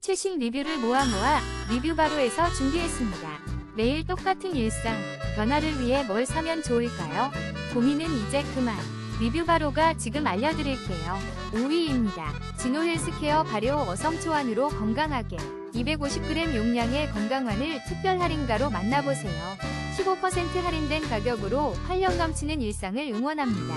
최신 리뷰를 모아 모아 리뷰 바로에서 준비했습니다. 매일 똑같은 일상, 변화를 위해 뭘 사면 좋을까요? 고민은 이제 그만. 리뷰 바로가 지금 알려드릴게요. 5위입니다. 진호 헬스케어 발효 어성 초안으로 건강하게 250g 용량의 건강환을 특별 할인가로 만나보세요. 15% 할인된 가격으로 활력 넘치는 일상을 응원합니다.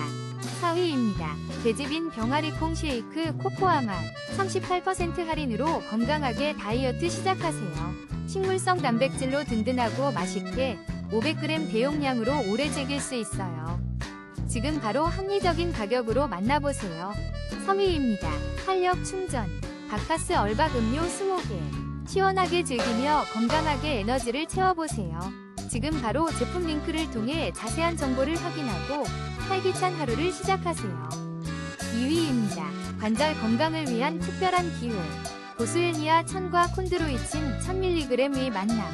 4위입니다. 베지빈 병아리콩 쉐이크 코코아 맛 38% 할인으로 건강하게 다이어트 시작하세요. 식물성 단백질로 든든하고 맛있게 500g 대용량으로 오래 즐길 수 있어요. 지금 바로 합리적인 가격으로 만나보세요. 3위입니다. 활력 충전 바카스 얼박 음료 20개 시원하게 즐기며 건강하게 에너지를 채워보세요. 지금 바로 제품 링크를 통해 자세한 정보를 확인하고 활기찬 하루를 시작하세요. 2위입니다. 관절 건강을 위한 특별한 기회. 보스웰니아 천과 콘드로이친 1000mg의 만남.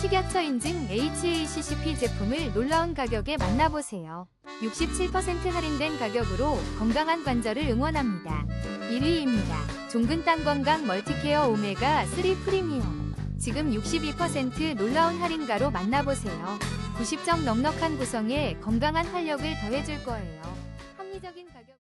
식약처 인증 HACCP 제품을 놀라운 가격에 만나보세요. 67% 할인된 가격으로 건강한 관절을 응원합니다. 1위입니다. 종근 땅 건강 멀티케어 오메가 3 프리미엄. 지금 62% 놀라운 할인가로 만나보세요. 90점 넉넉한 구성에 건강한 활력을 더해줄 거예요. 합리적인 가격